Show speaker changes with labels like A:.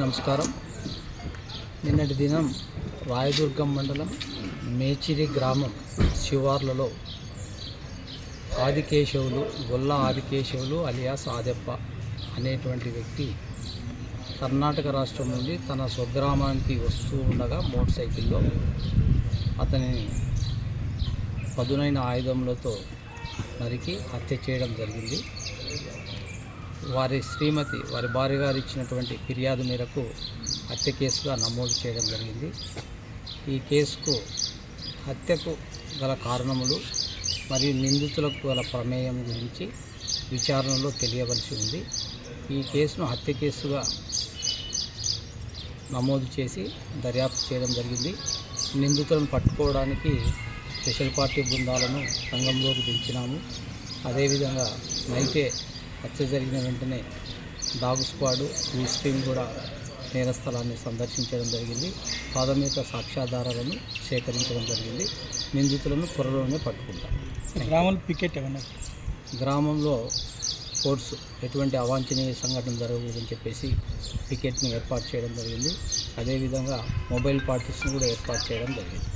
A: నమస్కారం. నిన్నటి దినం రాయదుర్గం మండలం మేచిరి గ్రామం శివార్లలో ఆదికేశవులు గొల్ల ఆదికేశవులు అలియాస్ ఆదెప్ప అనేటువంటి వ్యక్తి కర్ణాటక రాష్ట్రం నుండి తన స్వగ్రామానికి వస్తూ ఉండగా మోటార్ సైకిల్లో అతనిని పదునైన ఆయుధములతో నరికి హత్య చేయడం జరిగింది. వారి శ్రీమతి వారి భార్య గారు ఇచ్చినటువంటి ఫిర్యాదు మేరకు హత్య కేసుగా నమోదు చేయడం జరిగింది. ఈ కేసుకు హత్యకు గల కారణములు మరియు నిందితులకు గల ప్రమేయం గురించి విచారణలో తెలియవలసి ఉంది. ఈ కేసును హత్య కేసుగా నమోదు చేసి దర్యాప్తు చేయడం జరిగింది. నిందితులను పట్టుకోవడానికి స్పెషల్ పార్టీ బృందాలను రంగంలోకి దించినాము. అదేవిధంగా నైటే హత్య జరిగిన వెంటనే డాగ్ స్క్వాడు ఈ స్క్రీన్ కూడా నేర స్థలాన్ని సందర్శించడం జరిగింది. ప్రాథమిక సాక్ష్యాధారాలను సేకరించడం జరిగింది. నిందితులను త్వరలోనే పట్టుకుంటాం
B: గ్రామంలో పికెట్ ఏమన్నా?
A: గ్రామంలో స్పోర్ట్స్ ఎటువంటి అవాంఛనీయ సంఘటన జరగకూడదని చెప్పేసి పికెట్ని ఏర్పాటు చేయడం జరిగింది. అదేవిధంగా మొబైల్ పార్టీస్ని కూడా ఏర్పాటు చేయడం జరిగింది.